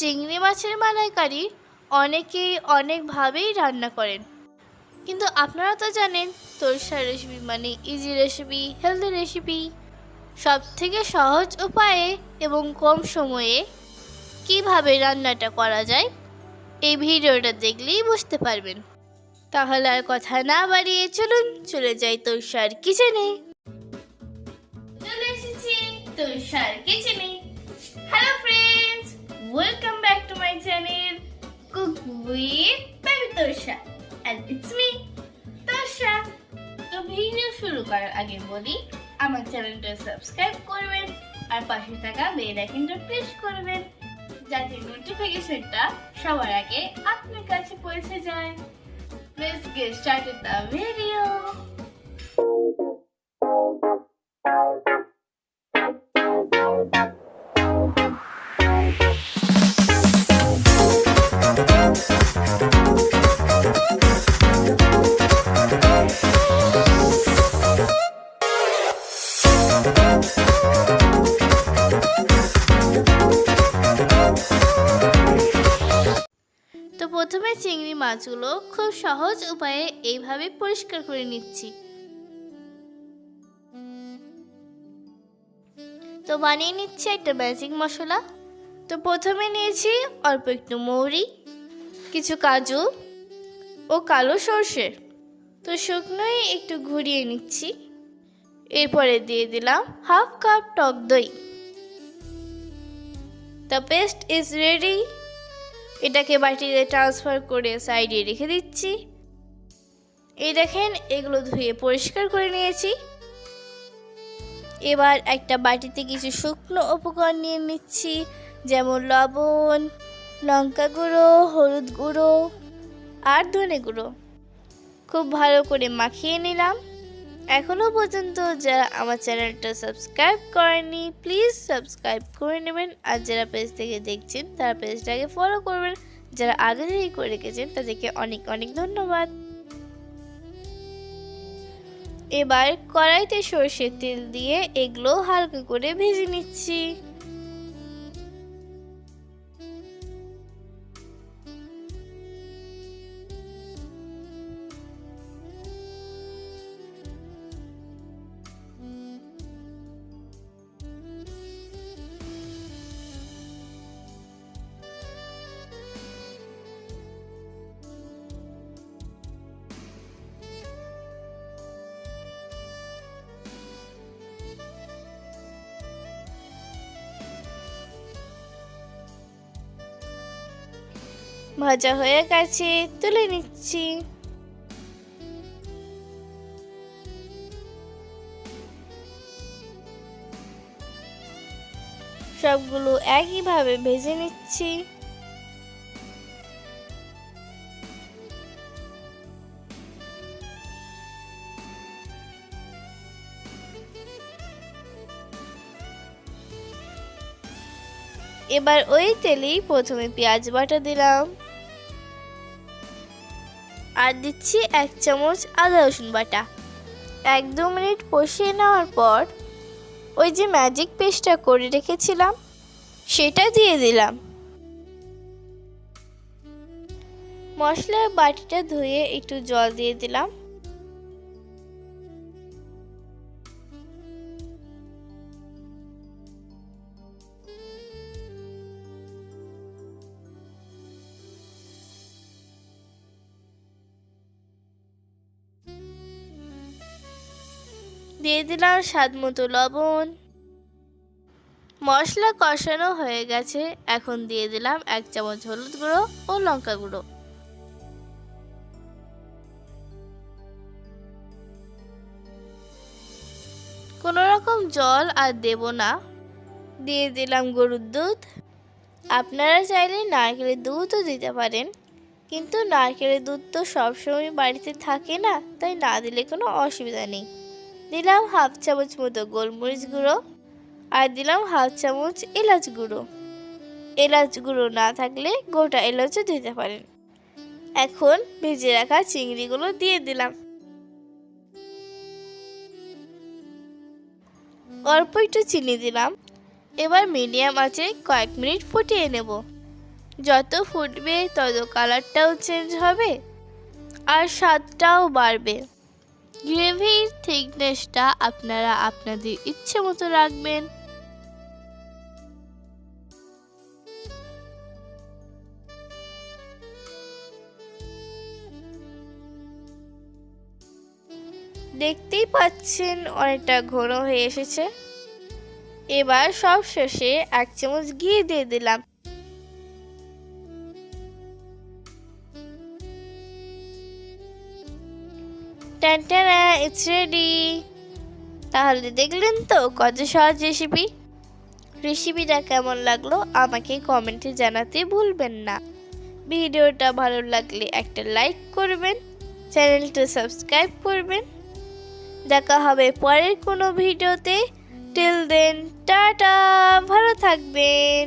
চিংড়ি মাছের মালাইকারি অনেকেই অনেকভাবেই রান্না করেন। কিন্তু আপনারা তো জানেন তোরসার রেসিপি মানে ইজি রেসিপি হেলদি রেসিপি সব থেকে সহজ উপায়ে এবং কম সময়ে কীভাবে রান্নাটা করা যায়, এই ভিডিওটা দেখলেই বুঝতে পারবেন। তাহলে আর কথা না বাড়িয়ে চলুন, চলে যাই তোরসার কিচেনে চলে এসেছি তোরসার কিচেনে hello friends welcome back to my channel cook with baby Torsa and it's me Torsa তো ভিডিও শুরু করার আগে বলি, আমার চ্যানেলটা সাবস্ক্রাইব করবেন, আর পাশে থাকা বেল আইকনটা প্রেস করবেন, যাতে নোটিফিকেশনটা সবার আগে আপনার কাছে পৌঁছে যায়। Let's get started the video. চিংড়ি মাছগুলো খুব সহজ উপায়ে এইভাবে পরিষ্কার করে নিচ্ছি। তো বানিয়ে নিচ্ছি একটা ম্যাজিক মশলা। তো প্রথমে নিয়েছি অল্প একটু মৌরি, কিছু কাজু ও কালো সর্ষে। তো শুকনোই একটু ঘুরিয়ে নিচ্ছি। এরপরে দিয়ে দিলাম হাফ কাপ টক দই। দ্য পেস্ট ইজ রেডি এটাকে বাটিতে ট্রান্সফার করে সাইডে রেখে দিচ্ছি। এই দেখেন, এগুলো ধুয়ে পরিষ্কার করে নিয়েছি। এবার একটা বাটিতে কিছু শুকনো উপকরণ নিয়ে নিচ্ছি, যেমন লবণ, লঙ্কা গুঁড়ো, হলুদ গুঁড়ো আর ধনে গুঁড়ো। খুব ভালো করে মাখিয়ে নিলাম। এখনও পর্যন্ত যারা আমার চ্যানেলটা সাবস্ক্রাইব করেনি প্লিজ সাবস্ক্রাইব করে নেবেন। আর যারা পেজ থেকে দেখছেন, তারা পেজটাকে ফলো করবেন। যারা আগে থেকেই করে রেখেছেন, তাদেরকে অনেক অনেক ধন্যবাদ। এবার কড়াইতে সর্ষের তেল দিয়ে এগুলো হালকা করে ভেজে নিচ্ছি। ভাজা হয়ে গেছে, তুলে নিচ্ছি। সবগুলো একইভাবে ভেজে নিচ্ছি। এবার ওই তেলেই প্রথমে পেঁয়াজ বাটা দিলাম। আর দিচ্ছি এক চামচ আদা রসুন বাটা। এক দু মিনিট কষিয়ে নেওয়ার পর ওই যে ম্যাজিক পেস্টটা করে রেখেছিলাম, সেটা দিয়ে দিলাম। মশলার বাটিটা ধুয়ে একটু জল দিয়ে দিলাম। দিয়ে দিলাম স্বাদ মতো লবণ। মশলা কষানো হয়ে গেছে। এখন দিয়ে দিলাম এক চামচ হলুদ গুঁড়ো ও লঙ্কা গুঁড়ো। কোনো রকম জল আর দেব না। দিয়ে দিলাম গরুর দুধ। আপনারা চাইলে নারকেলের দুধও দিতে পারেন। কিন্তু নারকেলের দুধ তো সবসময় বাড়িতে থাকে না, তাই না দিলে কোনো অসুবিধা নেই। দিলাম হাফ চামচ মতো গোলমরিচ গুঁড়ো আর দিলাম হাফ চামচ এলাচ গুঁড়ো। এলাচ গুঁড়ো না থাকলে গোটা এলাচও দিতে পারেন। এখন ভেজে রাখা চিংড়িগুলো দিয়ে দিলাম। অল্প একটু চিনি দিলাম। এবার মিডিয়াম আঁচে কয়েক মিনিট ফুটিয়ে নেব। যত ফুটবে তত কালারটাও চেঞ্জ হবে আর স্বাদটাও বাড়বে। গ্রেভির থিকনেসটা আপনারা আপনাদের ইচ্ছে মতো রাখবেন। দেখতেই পাচ্ছেন অনেকটা ঘন হয়ে এসেছে। এবার সব শেষে এক চামচ ঘি দিয়ে দিলাম। টানটানা ইটস রেডি তাহলে দেখলেন তো, কত সহজ রেসিপি রেসিপিটা কেমন লাগল, আমাকে কমেন্টে জানাতে ভুলবেন না। ভিডিওটা ভালো লাগলে একটা লাইক করবেন, চ্যানেলটা সাবস্ক্রাইব করবেন। দেখা হবে পরের কোনো ভিডিওতে। টিল দেন টাটা, ভালো থাকবেন।